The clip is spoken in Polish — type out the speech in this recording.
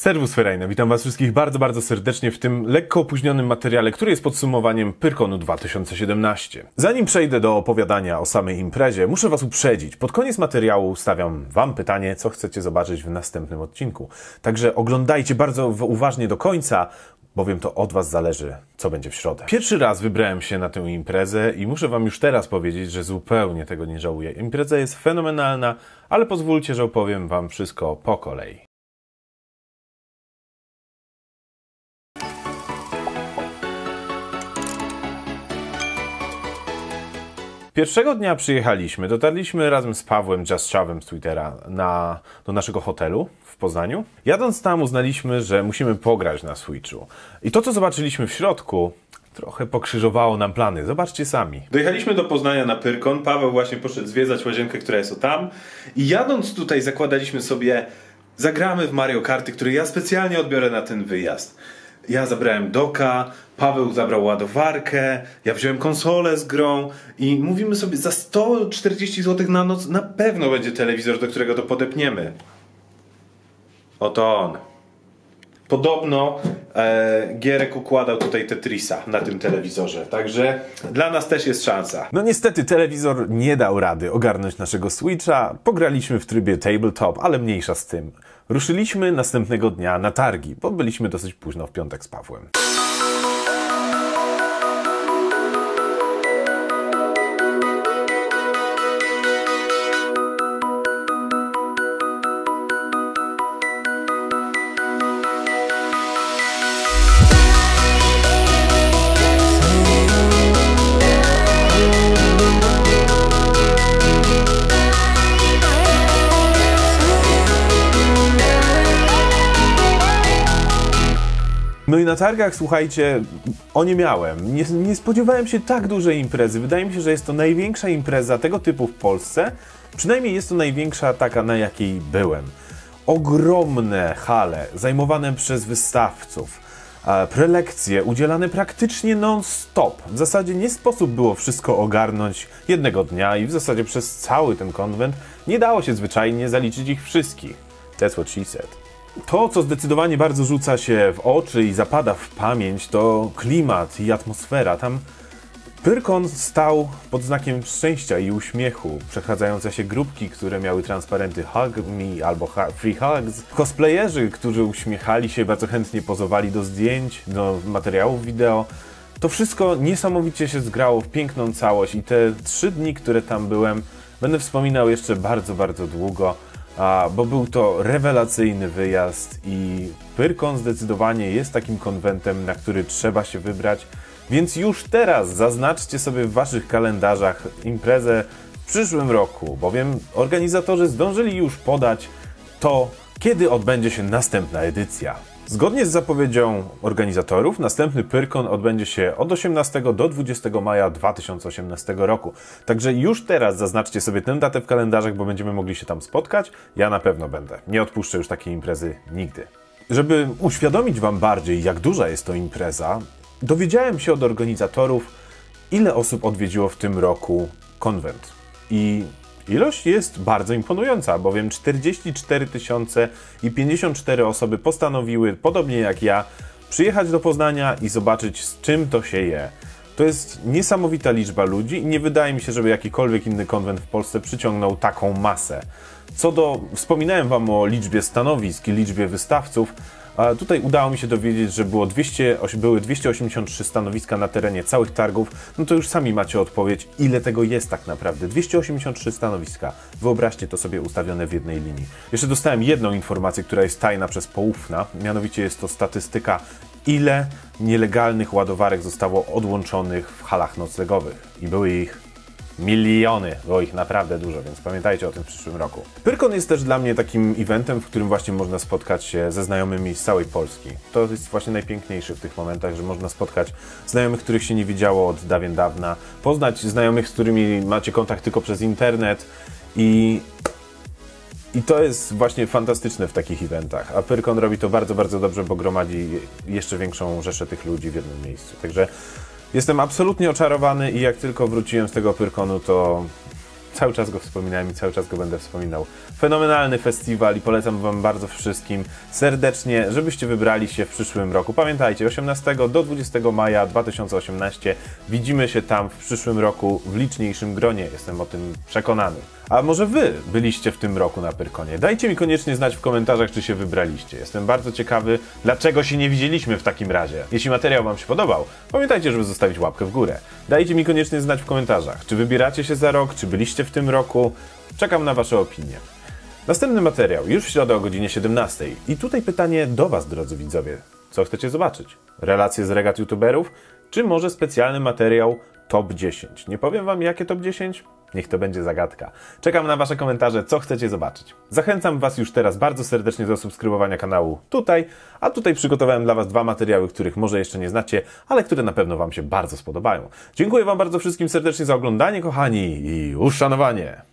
Serwus Ferajne, witam Was wszystkich bardzo, bardzo serdecznie w tym lekko opóźnionym materiale, który jest podsumowaniem Pyrkonu 2017. Zanim przejdę do opowiadania o samej imprezie, muszę Was uprzedzić. Pod koniec materiału stawiam Wam pytanie, co chcecie zobaczyć w następnym odcinku. Także oglądajcie bardzo uważnie do końca, bowiem to od Was zależy, co będzie w środę. Pierwszy raz wybrałem się na tę imprezę i muszę Wam już teraz powiedzieć, że zupełnie tego nie żałuję. Impreza jest fenomenalna, ale pozwólcie, że opowiem Wam wszystko po kolei. Pierwszego dnia przyjechaliśmy, dotarliśmy razem z Pawłem Jaschawem z Twittera na, do naszego hotelu w Poznaniu. Jadąc tam uznaliśmy, że musimy pograć na Switchu. I to, co zobaczyliśmy w środku, trochę pokrzyżowało nam plany. Zobaczcie sami. Dojechaliśmy do Poznania na Pyrkon. Paweł właśnie poszedł zwiedzać łazienkę, która jest o tam. I jadąc tutaj zakładaliśmy sobie, zagramy w Mario Karty, które ja specjalnie odbiorę na ten wyjazd. Ja zabrałem doka, Paweł zabrał ładowarkę, ja wziąłem konsolę z grą i mówimy sobie, za 140 zł na noc na pewno będzie telewizor, do którego to podepniemy. Oto on. Podobno e, Gierek układał tutaj Tetrisa na tym telewizorze, także dla nas też jest szansa. No niestety telewizor nie dał rady ogarnąć naszego Switcha. Pograliśmy w trybie tabletop, ale mniejsza z tym. Ruszyliśmy następnego dnia na targi, bo byliśmy dosyć późno w piątek z Pawłem. No i na targach, słuchajcie, o nie miałem. Nie, nie, spodziewałem się tak dużej imprezy. Wydaje mi się, że jest to największa impreza tego typu w Polsce. Przynajmniej jest to największa taka, na jakiej byłem. Ogromne hale, zajmowane przez wystawców. Prelekcje udzielane praktycznie non-stop. W zasadzie nie sposób było wszystko ogarnąć jednego dnia i w zasadzie przez cały ten konwent nie dało się zwyczajnie zaliczyć ich wszystkich. That's what she said. To, co zdecydowanie bardzo rzuca się w oczy i zapada w pamięć, to klimat i atmosfera. Tam Pyrkon stał pod znakiem szczęścia i uśmiechu. Przechadzające się grupki, które miały transparenty Hug Me albo Free Hugs. Cosplayerzy, którzy uśmiechali się, bardzo chętnie pozowali do zdjęć, do materiałów wideo. To wszystko niesamowicie się zgrało w piękną całość i te trzy dni, które tam byłem, będę wspominał jeszcze bardzo, bardzo długo bo był to rewelacyjny wyjazd i Pyrkon zdecydowanie jest takim konwentem, na który trzeba się wybrać. Więc już teraz zaznaczcie sobie w waszych kalendarzach imprezę w przyszłym roku, bowiem organizatorzy zdążyli już podać to, kiedy odbędzie się następna edycja. Zgodnie z zapowiedzią organizatorów, następny Pyrkon odbędzie się od 18 do 20 maja 2018 roku. Także już teraz zaznaczcie sobie tę datę w kalendarzach, bo będziemy mogli się tam spotkać. Ja na pewno będę. Nie odpuszczę już takiej imprezy nigdy. Żeby uświadomić Wam bardziej, jak duża jest to impreza, dowiedziałem się od organizatorów, ile osób odwiedziło w tym roku konwent. I Ilość jest bardzo imponująca, bowiem 44 tysiące i 54 osoby postanowiły, podobnie jak ja, przyjechać do Poznania i zobaczyć z czym to się je. To jest niesamowita liczba ludzi i nie wydaje mi się, żeby jakikolwiek inny konwent w Polsce przyciągnął taką masę. Co do, wspominałem Wam o liczbie stanowisk i liczbie wystawców, a tutaj udało mi się dowiedzieć, że było 200, były 283 stanowiska na terenie całych targów. No to już sami macie odpowiedź, ile tego jest tak naprawdę. 283 stanowiska. Wyobraźcie to sobie ustawione w jednej linii. Jeszcze dostałem jedną informację, która jest tajna przez poufna. Mianowicie jest to statystyka, ile nielegalnych ładowarek zostało odłączonych w halach noclegowych. I były ich miliony, było ich naprawdę dużo, więc pamiętajcie o tym w przyszłym roku. Pyrkon jest też dla mnie takim eventem, w którym właśnie można spotkać się ze znajomymi z całej Polski. To jest właśnie najpiękniejsze w tych momentach, że można spotkać znajomych, których się nie widziało od dawien dawna, poznać znajomych, z którymi macie kontakt tylko przez internet i i to jest właśnie fantastyczne w takich eventach. A Pyrkon robi to bardzo, bardzo dobrze, bo gromadzi jeszcze większą rzeszę tych ludzi w jednym miejscu. Także Jestem absolutnie oczarowany i jak tylko wróciłem z tego Pyrkonu, to cały czas go wspominałem i cały czas go będę wspominał. Fenomenalny festiwal i polecam Wam bardzo wszystkim serdecznie, żebyście wybrali się w przyszłym roku. Pamiętajcie, 18 do 20 maja 2018 widzimy się tam w przyszłym roku w liczniejszym gronie, jestem o tym przekonany. A może Wy byliście w tym roku na Pyrkonie? Dajcie mi koniecznie znać w komentarzach, czy się wybraliście. Jestem bardzo ciekawy, dlaczego się nie widzieliśmy w takim razie. Jeśli materiał Wam się podobał, pamiętajcie, żeby zostawić łapkę w górę. Dajcie mi koniecznie znać w komentarzach, czy wybieracie się za rok, czy byliście w tym roku. Czekam na Wasze opinie. Następny materiał już w środę o godzinie 17. I tutaj pytanie do Was, drodzy widzowie. Co chcecie zobaczyć? Relacje z regat youtuberów? Czy może specjalny materiał top 10? Nie powiem Wam, jakie top 10? Niech to będzie zagadka. Czekam na Wasze komentarze, co chcecie zobaczyć. Zachęcam Was już teraz bardzo serdecznie do subskrybowania kanału tutaj, a tutaj przygotowałem dla Was dwa materiały, których może jeszcze nie znacie, ale które na pewno Wam się bardzo spodobają. Dziękuję Wam bardzo wszystkim serdecznie za oglądanie, kochani, i uszanowanie!